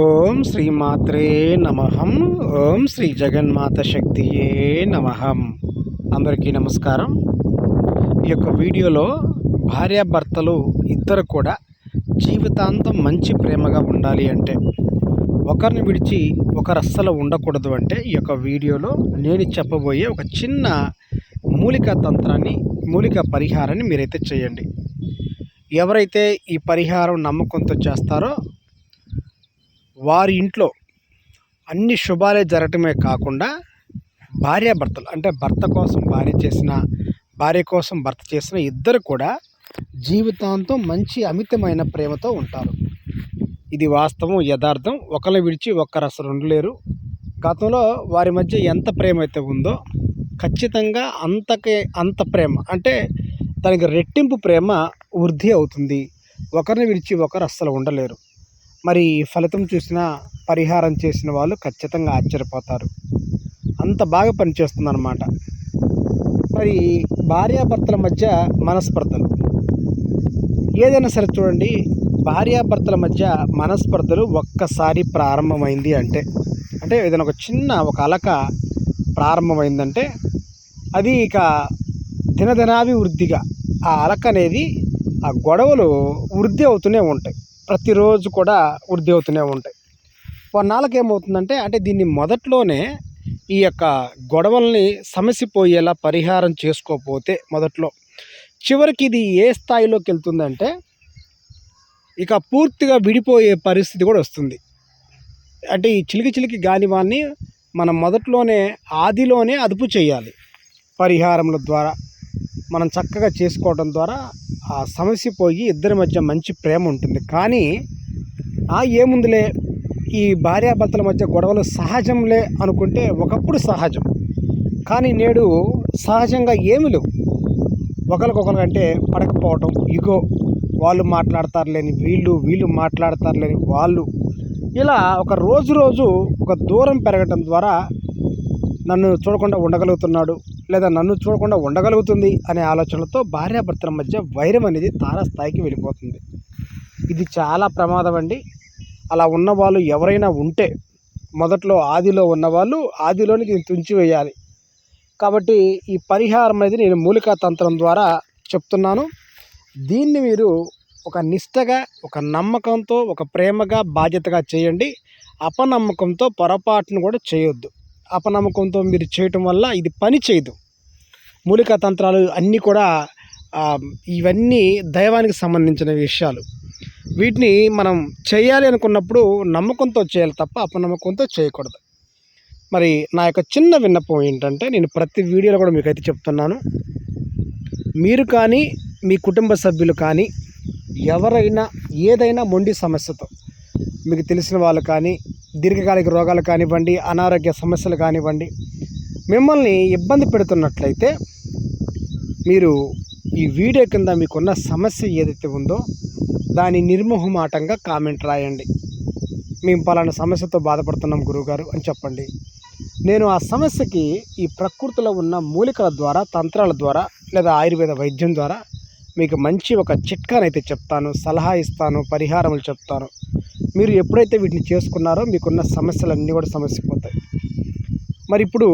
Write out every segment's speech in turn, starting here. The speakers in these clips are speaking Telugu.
ఓం శ్రీమాత్రే నమహం ఓం శ్రీ జగన్మాత శక్తియే నమహం అందరికీ నమస్కారం. ఈ యొక్క వీడియోలో భార్యాభర్తలు ఇద్దరు కూడా జీవితాంతం మంచి ప్రేమగా ఉండాలి అంటే ఒకరిని విడిచి ఒకరు అస్సలు ఉండకూడదు అంటే ఈ యొక్క వీడియోలో నేను చెప్పబోయే ఒక చిన్న మూలిక తంత్రాన్ని మూలిక పరిహారాన్ని మీరైతే చేయండి. ఎవరైతే ఈ పరిహారం నమ్మకంతో చేస్తారో వారి ఇంట్లో అన్ని శుభాలే జరగటమే కాకుండా భార్యాభర్తలు అంటే భర్త కోసం భార్య చేసిన భార్య కోసం భర్త చేసిన ఇద్దరు కూడా జీవితాంతం మంచి అమితమైన ప్రేమతో ఉంటారు. ఇది వాస్తవం యథార్థం. ఒకరు విడిచి ఒక్కరు అసలు ఉండలేరు. గతంలో వారి మధ్య ఎంత ప్రేమ అయితే ఉందో ఖచ్చితంగా అంతకే అంత ప్రేమ అంటే దానికి రెట్టింపు ప్రేమ వృద్ధి అవుతుంది. ఒకరిని విడిచి ఒకరు అస్సలు ఉండలేరు. మరి ఫలితం చూసిన పరిహారం చేసిన వాళ్ళు ఖచ్చితంగా ఆశ్చర్యపోతారు. అంత బాగా పనిచేస్తుందన్నమాట. మరి భార్యాభర్తల మధ్య మనస్పర్ధలు. ఏదైనా సరే చూడండి భార్యాభర్తల మధ్య మనస్పర్ధలు ఒక్కసారి ప్రారంభమైంది అంటే అంటే ఏదైనా ఒక చిన్న ఒక అలక ప్రారంభమైందంటే అది ఇక దినదినాభివృద్ధిగా ఆ అలక అనేది ఆ గొడవలు వృద్ధి అవుతూనే ఉంటాయి. ప్రతిరోజు కూడా వృద్ధి అవుతూనే ఉంటాయి. కొన్నాళ్ళకి ఏమవుతుందంటే అంటే దీన్ని మొదట్లోనే ఈ యొక్క గొడవల్ని సమసిపోయేలా పరిహారం చేసుకోకపోతే మొదట్లో చివరికి ఇది ఏ స్థాయిలోకి వెళ్తుందంటే ఇక పూర్తిగా విడిపోయే పరిస్థితి కూడా వస్తుంది. అంటే ఈ చిలికి చిలికి గాలివాన్ని మనం మొదట్లోనే ఆదిలోనే అదుపు చేయాలి పరిహారముల ద్వారా. మనం చక్కగా చేసుకోవడం ద్వారా ఆ సమస్య పోయి ఇద్దరి మధ్య మంచి ప్రేమ ఉంటుంది. కానీ ఆ ఏముందిలే? ఈ భార్యాభర్తల మధ్య గొడవలు సహజంలే అనుకుంటే ఒకప్పుడు సహజం. కానీ నేడు సహజంగా ఏమి లేవు. ఒకరికొకరికంటే పడకపోవటం ఇగో వాళ్ళు మాట్లాడతారులేని వీళ్ళు వీళ్ళు మాట్లాడతారులేని వాళ్ళు. ఇలా ఒక రోజు రోజు ఒక దూరం పెరగటం ద్వారా నన్ను చూడకుండా ఉండగలుగుతున్నాడు. లేదా నన్ను చూడకుండా ఉండగలుగుతుంది అనే ఆలోచనలతో భార్యాభర్తల మధ్య వైరం అనేది తారాస్థాయికి వెళ్ళిపోతుంది. ఇది చాలా ప్రమాదం అండి. అలా ఉన్నవాళ్ళు ఎవరైనా ఉంటే మొదట్లో ఆదిలో ఉన్నవాళ్ళు ఆదిలోని దీన్ని తుంచివేయాలి కాబట్టి ఈ పరిహారం అనేది నేను మూలికా తంత్రం ద్వారా చెప్తున్నాను. దీన్ని మీరు ఒక నిష్టగా ఒక నమ్మకంతో ఒక ప్రేమగా బాధ్యతగా చేయండి. అపనమ్మకంతో పొరపాటును కూడా చేయొద్దు. అపనమ్మకంతో మీరు చేయటం వల్ల ఇది పని చేయదు. మూలికా తంత్రాలు అన్నీ కూడా ఇవన్నీ దైవానికి సంబంధించిన విషయాలు. వీటిని మనం చేయాలి అనుకున్నప్పుడు నమ్మకంతో చేయాలి తప్ప అపనమ్మకంతో చేయకూడదు. మరి నా యొక్క చిన్న విన్నపం ఏంటంటే నేను ప్రతి వీడియోలో కూడా మీకు అయితే చెప్తున్నాను. మీరు కానీ మీ కుటుంబ సభ్యులు కానీ ఎవరైనా ఏదైనా మొండి సమస్యతో మీకు తెలిసిన వాళ్ళు కానీ దీర్ఘకాలిక రోగాలు కానివ్వండి అనారోగ్య సమస్యలు కానివ్వండి మిమ్మల్ని ఇబ్బంది పెడుతున్నట్లయితే మీరు ఈ వీడియో కింద మీకున్న సమస్య ఏదైతే ఉందో దాని నిర్మోహమాటంగా కామెంట్ రాయండి. మేము పలానా సమస్యతో బాధపడుతున్నాం గురువుగారు అని చెప్పండి. నేను ఆ సమస్యకి ఈ ప్రకృతిలో ఉన్న మూలికల ద్వారా తంత్రాల ద్వారా లేదా ఆయుర్వేద వైద్యం ద్వారా మీకు మంచి ఒక చిట్కానైతే చెప్తాను సలహా ఇస్తాను పరిహారములు చెప్తాను. మీరు ఎప్పుడైతే వీటిని చేసుకున్నారో మీకున్న సమస్యలన్నీ కూడా సమస్య పోతాయి మరి ఇప్పుడు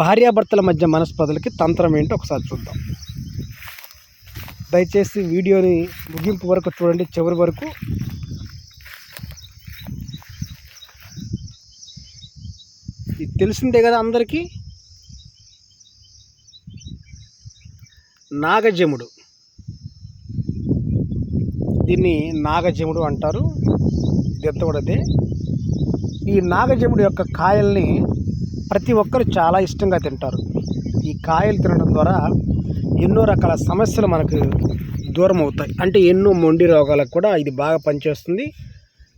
భార్యాభర్తల మధ్య మనస్పదులకి తంత్రం ఏంటో ఒకసారి చూద్దాం. దయచేసి వీడియోని ముగింపు వరకు చూడండి చివరి వరకు. ఇది తెలిసిందే కదా అందరికీ? నాగజముడు. దీన్ని నాగజముడు అంటారు. ఇదంతా కూడా అదే. ఈ నాగజముడు యొక్క కాయల్ని ప్రతి ఒక్కరు చాలా ఇష్టంగా తింటారు. ఈ కాయలు తినడం ద్వారా ఎన్నో రకాల సమస్యలు మనకు దూరం అవుతాయి అంటే ఎన్నో మొండి రోగాలకు కూడా ఇది బాగా పనిచేస్తుంది.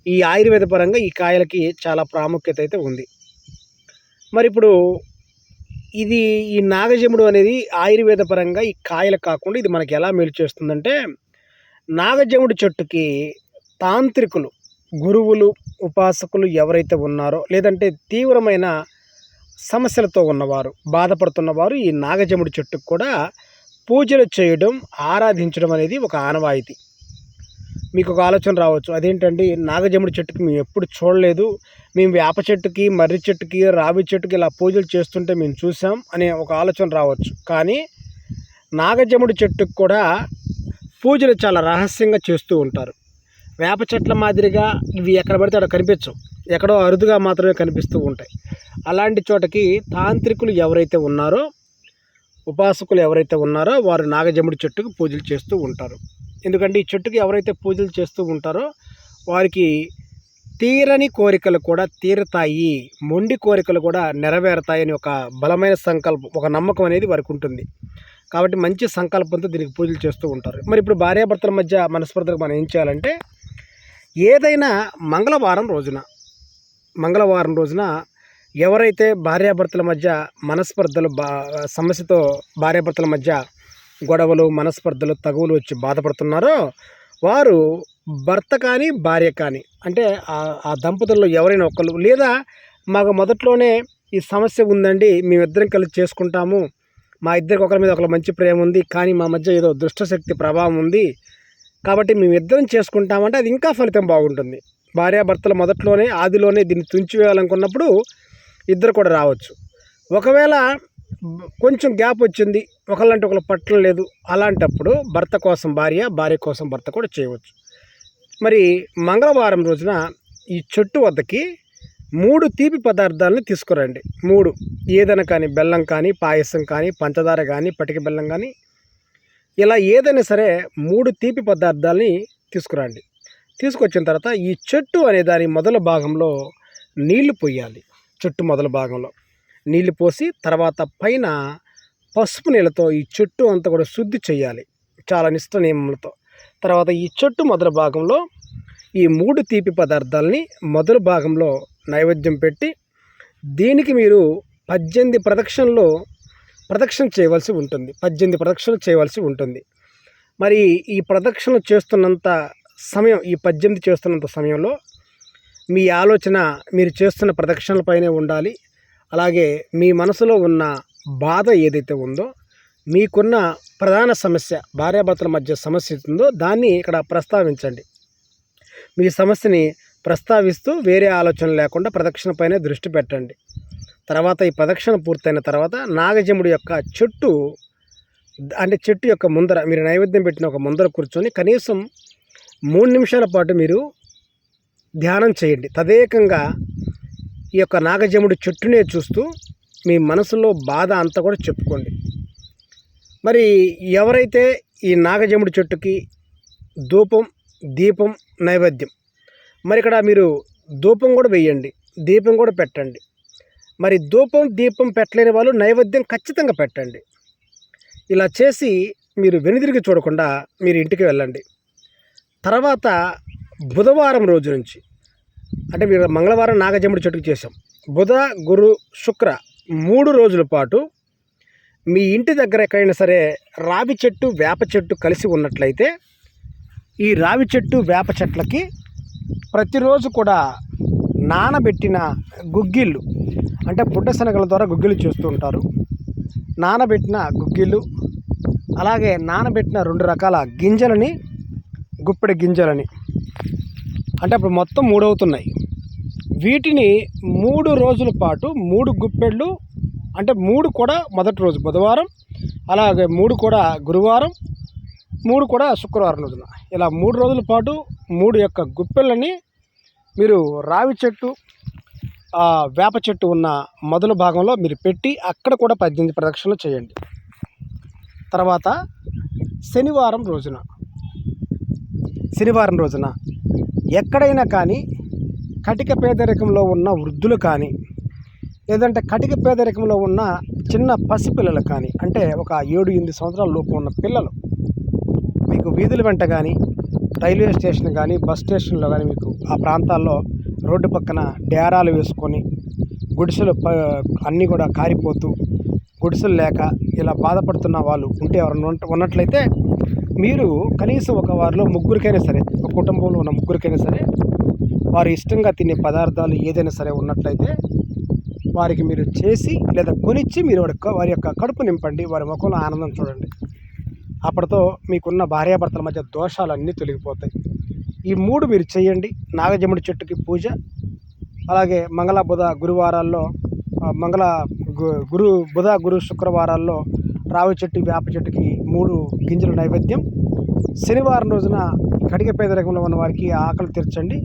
ఈ ఆయుర్వేద పరంగా ఈ కాయలకి చాలా ప్రాముఖ్యత అయితే ఉంది. మరి ఇప్పుడు ఇది ఈ నాగజముడు అనేది ఆయుర్వేద పరంగా ఈ కాయలు కాకుండా ఇది మనకి ఎలా మేలు చేస్తుందంటే నాగజముడు చెట్టుకి తాంత్రికులు గురువులు ఉపాసకులు ఎవరైతే ఉన్నారో లేదంటే తీవ్రమైన సమస్యలతో ఉన్నవారు బాధపడుతున్నవారు ఈ నాగజముడి చెట్టుకు కూడా పూజలు చేయడం ఆరాధించడం అనేది ఒక ఆనవాయితీ. మీకు ఒక ఆలోచన రావచ్చు. అదేంటండి నాగజముడి చెట్టుకి మేము ఎప్పుడు చూడలేదు. మేము వేప చెట్టుకి మర్రి చెట్టుకి రావి చెట్టుకి ఇలా పూజలు చేస్తుంటే మేము చూసాం అనే ఒక ఆలోచన రావచ్చు. కానీ నాగజముడి చెట్టుకు కూడా పూజలు చాలా రహస్యంగా చేస్తూ ఉంటారు. వేప చెట్ల మాదిరిగా ఇవి ఎక్కడ పడితే అక్కడ కనిపించవు. ఎక్కడో అరుదుగా మాత్రమే కనిపిస్తూ ఉంటాయి. అలాంటి చోటకి తాంత్రికులు ఎవరైతే ఉన్నారో ఉపాసకులు ఎవరైతే ఉన్నారో వారు నాగజముడి చెట్టుకు పూజలు చేస్తూ ఉంటారు. ఎందుకంటే ఈ చెట్టుకి ఎవరైతే పూజలు చేస్తూ ఉంటారో వారికి తీరని కోరికలు కూడా తీరతాయి మొండి కోరికలు కూడా నెరవేరుతాయని ఒక బలమైన సంకల్పం ఒక నమ్మకం అనేది వారికి ఉంటుంది. కాబట్టి మంచి సంకల్పంతో దీనికి పూజలు చేస్తూ ఉంటారు. మరి ఇప్పుడు భార్యాభర్తల మధ్య మనస్పర్ధకు మనం ఏం చేయాలంటే ఏదైనా మంగళవారం రోజున మంగళవారం రోజున ఎవరైతే భార్యాభర్తల మధ్య మనస్పర్ధలు బా సమస్యతో భార్యాభర్తల మధ్య గొడవలు మనస్పర్ధలు తగువులు వచ్చి బాధపడుతున్నారో వారు భర్త కానీ భార్య కానీ అంటే ఆ- దంపతుల్లో ఎవరైనా ఒకళ్ళు లేదా మాకు మొదట్లోనే ఈ సమస్య ఉందండి మేమిద్దరం కలిసి చేసుకుంటాము మా ఇద్దరికి ఒకరి మీద ఒకరు మంచి ప్రేమ ఉంది కానీ మా మధ్య ఏదో దుష్టశక్తి ప్రభావం ఉంది కాబట్టి మేమిద్దరం చేసుకుంటామంటే అది ఇంకా ఫలితం బాగుంటుంది. భార్యాభర్తలు మొదట్లోనే ఆదిలోనే దీన్ని తుంచివేయాలనుకున్నప్పుడు ఇద్దరు కూడా రావచ్చు. ఒకవేళ కొంచెం గ్యాప్ వచ్చింది ఒకళ్ళంటే ఒకళ్ళు పట్టడం లేదు అలాంటప్పుడు భర్త కోసం భార్య భార్య కోసం భర్త కూడా చేయవచ్చు. మరి మంగళవారం రోజున ఈ చెట్టు వద్దకి మూడు తీపి పదార్థాలను తీసుకురండి. మూడు. ఏదైనా కానీ బెల్లం కానీ పాయసం కానీ పంచదార కానీ పటిక బెల్లం కానీ ఇలా ఏదైనా సరే మూడు తీపి పదార్థాలని తీసుకురండి. తీసుకొచ్చిన తర్వాత ఈ చెట్టు అనే దాని మొదల భాగంలో నీళ్ళు పోయాలి. చెట్టు మొదల భాగంలో. నీళ్ళు పోసి తర్వాత పైన పసుపు నీళ్ళతో ఈ చెట్టు అంతా కూడా శుద్ధి చేయాలి. చాలా నిష్ట నియమములతో. తర్వాత ఈ చెట్టు మొదల భాగంలో ఈ మూడు తీపి పదార్థాలని మొదల భాగంలో నైవేద్యం పెట్టి దీనికి మీరు పద్దెనిమిది ప్రదక్షిణలు ప్రదక్షిణ చేయవలసి ఉంటుంది. పద్దెనిమిది ప్రదక్షిణలు చేయవలసి ఉంటుంది. మరి ఈ ప్రదక్షిణలు చేస్తున్నంత సమయం ఈ పద్దెనిమిది చేస్తున్నంత సమయంలో మీ ఆలోచన మీరు చేస్తున్న ప్రదక్షిణలపైనే ఉండాలి. అలాగే మీ మనసులో ఉన్న బాధ ఏదైతే ఉందో మీకున్న ప్రధాన సమస్య భార్యాభర్తల మధ్య సమస్య ఉందో దాన్ని ఇక్కడ ప్రస్తావించండి. మీ సమస్యని ప్రస్తావిస్తూ వేరే ఆలోచన లేకుండా ప్రదక్షిణపైనే దృష్టి పెట్టండి. తర్వాత ఈ ప్రదక్షిణ పూర్తయిన తర్వాత నాగజముడి యొక్క చెట్టు అంటే చెట్టు యొక్క ముందర మీరు నైవేద్యం పెట్టిన ఒక ముందర కూర్చొని కనీసం మూడు నిమిషాల పాటు మీరు ధ్యానం చేయండి. తదేకంగా ఈ యొక్క నాగజముడి చెట్టునే చూస్తూ మీ మనసులో బాధ అంతా కూడా చెప్పుకోండి. మరి ఎవరైతే ఈ నాగజముడి చెట్టుకి ధూపం దీపం నైవేద్యం మరి ఇక్కడ మీరు ధూపం కూడా వేయండి దీపం కూడా పెట్టండి. మరి ధూపం దీపం పెట్టలేని వాళ్ళు నైవేద్యం ఖచ్చితంగా పెట్టండి. ఇలా చేసి మీరు వెనుదిరిగి చూడకుండా మీరు ఇంటికి వెళ్ళండి. తర్వాత బుధవారం రోజు నుంచి అంటే మీరు మంగళవారం నాగజముడి చెట్టుకు చేసాం బుధ గురు శుక్ర మూడు రోజుల పాటు మీ ఇంటి దగ్గర ఎక్కడైనా సరే రావి చెట్టు వేప చెట్టు కలిసి ఉన్నట్లయితే ఈ రావి చెట్టు వేప చెట్లకి ప్రతిరోజు కూడా నానబెట్టిన గుగ్గిళ్ళు అంటే బుడ్డ శనగల ద్వారా గుగ్గిళ్ళు చేస్తూ ఉంటారు. నానబెట్టిన గుగ్గిళ్ళు అలాగే నానబెట్టిన రెండు రకాల గింజలని గుప్పెడి గింజలని అంటే అప్పుడు మొత్తం మూడు అవుతున్నాయి వీటిని మూడు రోజుల పాటు మూడు గుప్పెళ్ళు అంటే మూడు కూడా మొదటి రోజు బుధవారం అలాగే మూడు కూడా గురువారం మూడు కూడా శుక్రవారం రోజున. ఇలా మూడు రోజుల పాటు మూడు యొక్క గుప్పెళ్ళని మీరు రావి చెట్టు వేప చెట్టు ఉన్న మొదలు భాగంలో మీరు పెట్టి అక్కడ కూడా పద్దెనిమిది ప్రదక్షిణలు చేయండి. తర్వాత శనివారం రోజున శనివారం రోజున ఎక్కడైనా కానీ కటిక పేదరికంలో ఉన్న వృద్ధులు కానీ లేదంటే కటిక పేదరికంలో ఉన్న చిన్న పసిపిల్లలు కానీ అంటే ఒక ఏడు ఎనిమిది సంవత్సరాల లోపు ఉన్న పిల్లలు మీకు వీధుల వెంట కానీ రైల్వే స్టేషన్ కానీ బస్ స్టేషన్లో కానీ మీకు ఆ ప్రాంతాల్లో రోడ్డు పక్కన డేరాలు వేసుకొని గుడిసెలు ప అన్నీ కూడా కారిపోతూ గుడిసెలు లేక ఇలా బాధపడుతున్న వాళ్ళు ఉంటే ఎవరైనా ఉన్నట్లయితే మీరు కనీసం ఒక వారిలో ముగ్గురికైనా సరే ఒక కుటుంబంలో ఉన్న ముగ్గురికైనా సరే వారు ఇష్టంగా తినే పదార్థాలు ఏదైనా సరే ఉన్నట్లయితే వారికి మీరు చేసి లేదా కొనిచ్చి మీరు వారి యొక్క కడుపు నింపండి వారి ముఖంలో ఆనందం చూడండి. అప్పటితో మీకున్న భార్యాభర్తల మధ్య దోషాలు అన్నీ తొలగిపోతాయి. ఈ మూడు మీరు చేయండి. నాగజముడి చెట్టుకి పూజ అలాగే మంగళ బుధ గురువారాల్లో మంగళ గు- గురు బుధ గురు శుక్రవారాల్లో రావి చెట్టు వేప చెట్టుకి మూడు గింజల నైవేద్యం. శనివారం రోజున ఈ పేదరికంలో ఉన్న వారికి ఆకలి తీర్చండి.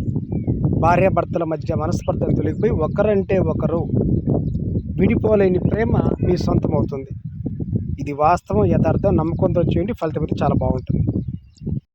భార్యాభర్తల మధ్య మనస్పర్ధలు తొలగిపోయి ఒకరంటే ఒకరు విడిపోలేని ప్రేమ మీ సొంతం అవుతుంది ఇది వాస్తవం యథార్థం నమ్మకంతో చేయండి ఫలితం అయితే చాలా బాగుంటుంది.